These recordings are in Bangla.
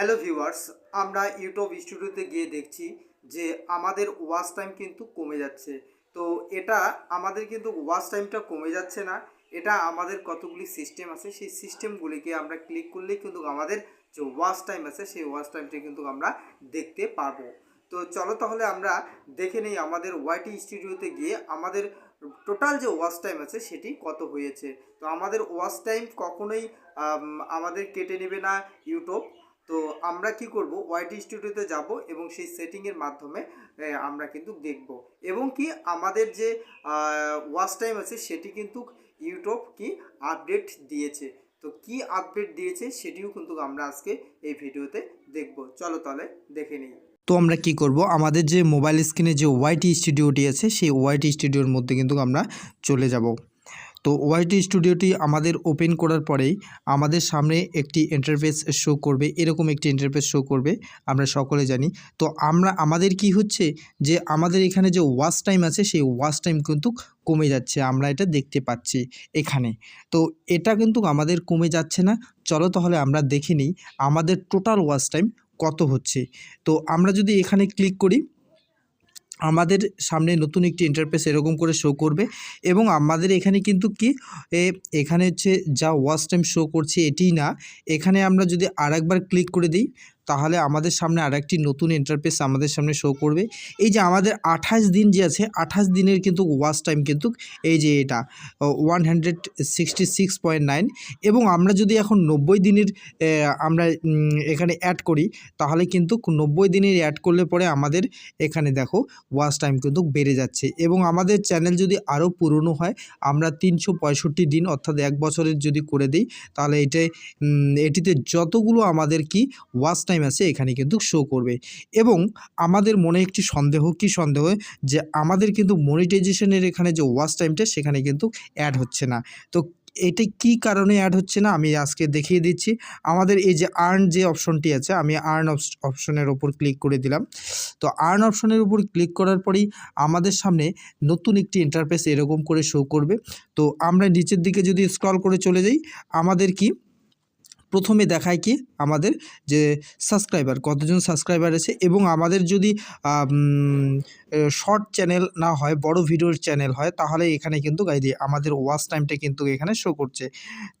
হ্যালো ভিউয়ার্স, আমরা ইউটিউব স্টুডিওতে গিয়ে দেখছি যে আমাদের ওয়াচ টাইম কিন্তু কমে যাচ্ছে। তো এটা আমাদের কিন্তু ওয়াচ টাইমটা কমে যাচ্ছে না, এটা আমাদের কতগুলি সিস্টেম আছে, সেই সিস্টেমগুলিকে আমরা ক্লিক করলেই কিন্তু আমাদের যে ওয়াচ টাইম আছে, সেই ওয়াচ টাইমটি কিন্তু আমরা দেখতে পারব। তো চলো তাহলে আমরা দেখে নিই আমাদের ওয়াইটি স্টুডিওতে গিয়ে আমাদের টোটাল যে ওয়াচ টাইম আছে, সেটি কত হয়েছে। তো আমাদের ওয়াচ টাইম কখনোই আমাদের কেটে নেবে না ইউটিউব তো আমরা কি করব? ওয়াইটি স্টুডিওতে যাব এবং সেই সেটিংয়ের মাধ্যমে আমরা কিন্তু দেখব। এবং কি আমাদের যে ওয়াচ টাইম আছে, সেটি কিন্তু ইউটিউব কি আপডেট দিয়েছে। তো কি আপডেট দিয়েছে, সেটিও কিন্তু আমরা আজকে এই ভিডিওতে দেখব। চলো তাহলে দেখে নিই। তো আমরা কি করব? আমাদের যে মোবাইল স্ক্রিনে যে ওয়াইটি স্টুডিওটি আছে, সেই ওয়াইটি স্টুডিওর মধ্যে কিন্তু আমরা চলে যাব। তো ওয়াইটি স্টুডিওটি আমাদের ওপেন করার পরেই আমাদের সামনে একটি ইন্টারফেস শো করবে, এরকম একটি ইন্টারফেস শো করবে, আমরা সকলে জানি। তো আমরা, আমাদের কি হচ্ছে যে আমাদের এখানে যে ওয়াচ টাইম আছে, সেই ওয়াচ টাইম কিন্তু কমে যাচ্ছে, আমরা এটা দেখতে পাচ্ছি এখানে। তো এটা কিন্তু আমাদের কমে যাচ্ছে না। চলো তাহলে আমরা দেখে নিই আমাদের টোটাল ওয়াচ টাইম কত হচ্ছে। তো আমরা যদি এখানে ক্লিক করি আমাদের সামনে নতুন একটি ইন্টারফেস এরকম করে শো করবে এবং আমাদের এখানে কিন্তু কি এখানে হচ্ছে যা ওয়াচ টাইম শো করছে এটি না, এখানে আমরা যদি আরেকবার ক্লিক করে দিই তাহলে আমাদের সামনে আরেকটি নতুন ইন্টারফেস আমাদের সামনে শো করবে। এই যে আমাদের আঠাশ দিন যে আছে, আঠাশ দিনের কিন্তু ওয়াচ টাইম কিন্তু এই যে এটা one hundred sixty six point nine এবং আমরা যদি এখন নব্বই দিনের আমরা এখানে অ্যাড করি, তাহলে কিন্তু নব্বই দিনের অ্যাড করলে পরে আমাদের এখানে দেখো ওয়াচ টাইম কিন্তু বেড়ে যাচ্ছে এবং আমাদের চ্যানেল যদি আরও পুরনো হয়, আমরা তিনশো পঁয়ষট্টি দিন অর্থাৎ এক বছরের যদি করে দিই, তাহলে এটাই এটিতে যতগুলো আমাদের কি ওয়াচ টাইম আছে, এখানে কিন্তু শো করবে। এবং আমাদের মনে একটি সন্দেহ, কি সন্দেহ? যে আমাদের কিন্তু মনিটাইজেশনের এখানে যে ওয়াচ টাইমটা সেখানে কিন্তু অ্যাড হচ্ছে না। তো এটা কি কারণে অ্যাড হচ্ছে না? আমি আজকে দেখিয়ে দিচ্ছি। আমাদের এই যে আর্ন যে অপশনটি আছে, আমি আর্ন অপশনের ওপর ক্লিক করে দিলাম। তো আর্ন অপশনের উপর ক্লিক করার পরেই আমাদের সামনে নতুন একটি ইন্টারফেস এরকম করে শো করবে। তো আমরা নিচের দিকে যদি স্ক্রল করে চলে যাই, আমাদের কি প্রথমে দেখায় কি? আমাদের যে সাবস্ক্রাইবার কতজন সাবস্ক্রাইবার আছে এবং আমাদের যদি শর্ট চ্যানেল না হয়, বড় ভিডিওর চ্যানেল হয়, তাহলে এখানে কিন্তু গাই দিয়ে আমাদের ওয়াচ টাইমটা কিন্তু এখানে শো করছে।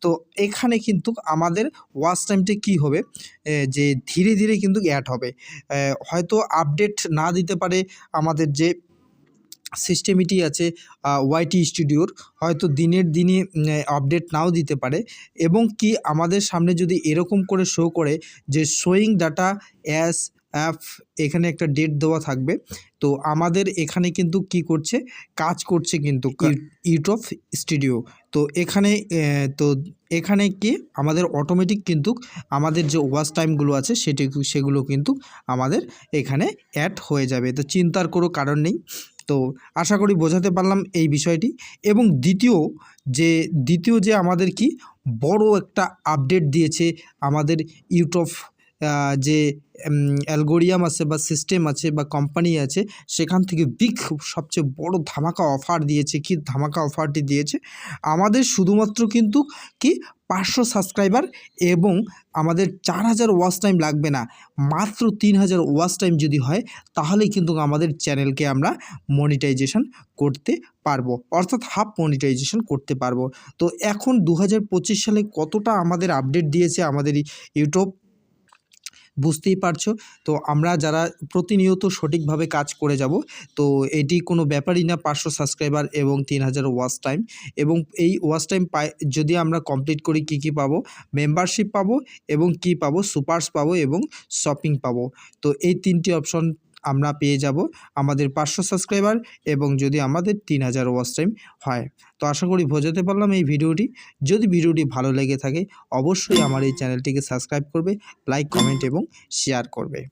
তো এখানে কিন্তু আমাদের ওয়াচ টাইমটা কি হবে? যে ধীরে ধীরে কিন্তু অ্যাড হবে। হয়তো আপডেট না দিতে পারে আমাদের যে সিস্টেমিটি আছে ওয়াইটি স্টুডিওর হয়তো দিনের দিনে আপডেট নাও দিতে পারে। এবং কি আমাদের সামনে যদি এরকম করে শো করে যে শোয়িং ডাটা অ্যাস অ্যাপ এখানে একটা ডেট দেওয়া থাকবে তো আমাদের এখানে কিন্তু কি করছে কাজ করছে কিন্তু ইউটিউব স্টুডিও তো এখানে তো এখানে কি আমাদের অটোমেটিক কিন্তু আমাদের যে ওয়াচ টাইমগুলো আছে সেটি সেগুলো কিন্তু আমাদের এখানে অ্যাড হয়ে যাবে। তো চিন্তার কোনো কারণ নেই। তো আশা করি বোঝাতে পারলাম এই বিষয়টি। এবং দ্বিতীয় যে দ্বিতীয় যে আমাদের কি বড় একটা আপডেট দিয়েছে আমাদের ইউটিউব যে অ্যালগোরিয়াম আছে বা সিস্টেম আছে বা কোম্পানি আছে, সেখান থেকে বিগ সবচেয়ে বড় ধামাকা অফার দিয়েছে। কি ধামাকা অফারটি দিয়েছে? আমাদের শুধুমাত্র কিন্তু কি পাঁচশো সাবস্ক্রাইবার এবং আমাদের চার হাজার ওয়াচ টাইম লাগবে না। মাত্র তিন হাজার ওয়াচ টাইম যদি হয় তাহলে কিন্তু আমাদের চ্যানেলকে আমরা মনিটাইজেশন করতে পারব। অর্থাৎ হাফ মনিটাইজেশন করতে পারব। তো এখন দু হাজার পঁচিশ সালে কতটা আমাদের আপডেট দিয়েছে আমাদের ইউটিউব বুঝতেই পারছ। তো আমরা যারা প্রতিনিয়ত সঠিকভাবে কাজ করে যাব, তো এটি কোনো ব্যাপারই না পাঁচশো সাবস্ক্রাইবার এবং তিন হাজার ওয়াচ টাইম। এবং এই ওয়াচ টাইম পাই, যদি আমরা কমপ্লিট করি, কি কি পাবো? মেম্বারশিপ পাবো এবং কি পাবো? সুপার্স পাবো এবং শপিং পাবো। তো এই তিনটি অপশন আমরা পেয়ে যাব আমাদের পাঁচশো সাবস্ক্রাইবার এবং যদি আমাদের তিন হাজার ওয়াচ টাইম হয়। তো আশা করি বোঝাতে পারলাম এই ভিডিওটি। যদি ভিডিওটি ভালো লেগে থাকে, অবশ্যই আমার এই চ্যানেলটিকে সাবস্ক্রাইব করবে, লাইক, কমেন্ট এবং শেয়ার করবে।